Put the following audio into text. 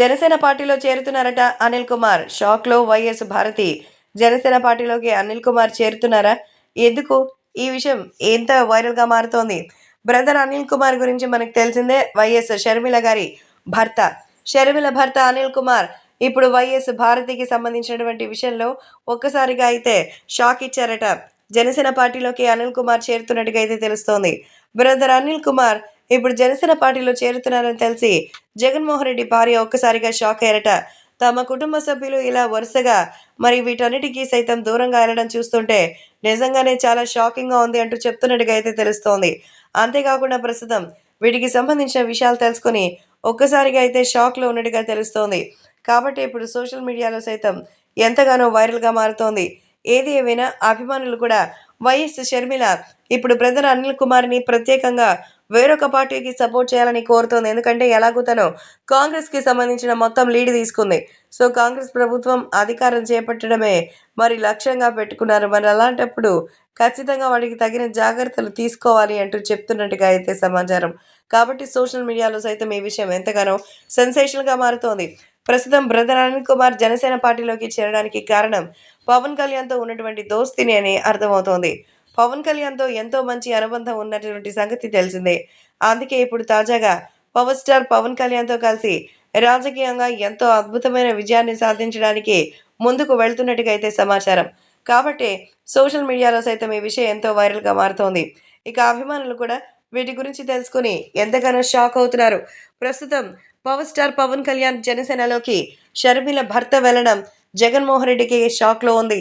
జనసేన పార్టీలో చేరుతున్నారట అనిల్ కుమార్. షాక్లో వైఎస్ భారతి. జనసేన పార్టీలోకి అనిల్ కుమార్ చేరుతున్నారా? ఎందుకు? ఈ విషయం ఎంత వైరల్గా మారుతోంది? బ్రదర్ అనిల్ కుమార్ గురించి మనకు తెలిసిందే వైఎస్ షర్మిల గారి భర్త. షర్మిల భర్త అనిల్ కుమార్. ఇప్పుడు వైఎస్ భారతికి సంబంధించినటువంటి విషయంలో ఒక్కసారిగా అయితే షాక్ ఇచ్చారట. జనసేన పార్టీలోకి అనిల్ కుమార్ చేరుతున్నట్టుగా అయితే తెలుస్తోంది. బ్రదర్ అనిల్ కుమార్ ఇప్పుడు జనసేన పార్టీలో చేరుతున్నారని తెలిసి జగన్మోహన్ రెడ్డి భార్య ఒక్కసారిగా షాక్ అయ్యారట. తమ కుటుంబ సభ్యులు ఇలా వరుసగా మరి వీటన్నిటికీ సైతం దూరంగా వెళ్ళడం చూస్తుంటే నిజంగానే చాలా షాకింగ్గా ఉంది అంటూ చెప్తున్నట్టుగా అయితే తెలుస్తోంది. అంతేకాకుండా ప్రస్తుతం వీటికి సంబంధించిన విషయాలు తెలుసుకొని ఒక్కసారిగా అయితే షాక్లో ఉన్నట్టుగా తెలుస్తోంది. కాబట్టి ఇప్పుడు సోషల్ మీడియాలో సైతం ఎంతగానో వైరల్గా మారుతోంది. ఏది ఏమైనా అభిమానులు కూడా వైఎస్ షర్మిల ఇప్పుడు బ్రదర్ అనిల్ కుమార్ని ప్రత్యేకంగా వేరొక పార్టీకి సపోర్ట్ చేయాలని కోరుతోంది. ఎందుకంటే ఎలాగూ తను కాంగ్రెస్కి సంబంధించిన మొత్తం లీడ్ తీసుకుంది. సో కాంగ్రెస్ ప్రభుత్వం అధికారం చేపట్టడమే మరి లక్ష్యంగా పెట్టుకున్నారు. మరి అలాంటప్పుడు ఖచ్చితంగా వాడికి తగిన జాగ్రత్తలు తీసుకోవాలి అంటూ చెప్తున్నట్టుగా అయితే సమాచారం. కాబట్టి సోషల్ మీడియాలో సైతం ఈ విషయం ఎంతగానో సెన్సేషన్గా మారుతోంది. ప్రస్తుతం బ్రదర్ అనిల్ కుమార్ జనసేన పార్టీలోకి చేరడానికి కారణం పవన్ కళ్యాణ్తో ఉన్నటువంటి దోస్తిని అని అర్థమవుతోంది. పవన్ కళ్యాణ్తో ఎంతో మంచి అనుబంధం ఉన్నటువంటి సంగతి తెలిసిందే. అందుకే ఇప్పుడు తాజాగా పవర్ స్టార్ పవన్ కళ్యాణ్తో కలిసి రాజకీయంగా ఎంతో అద్భుతమైన విజయాన్ని సాధించడానికి ముందుకు వెళ్తున్నట్టుగా అయితే సమాచారం. కాబట్టి సోషల్ మీడియాలో సైతం ఈ విషయం ఎంతో వైరల్గా మారుతోంది. ఇక అభిమానులు కూడా వీటి గురించి తెలుసుకుని ఎంతగానో షాక్ అవుతున్నారు. ప్రస్తుతం పవర్ స్టార్ పవన్ కళ్యాణ్ జనసేనలోకి షర్మిల భర్త వెళ్ళడం జగన్మోహన్ రెడ్డికి షాక్లో ఉంది.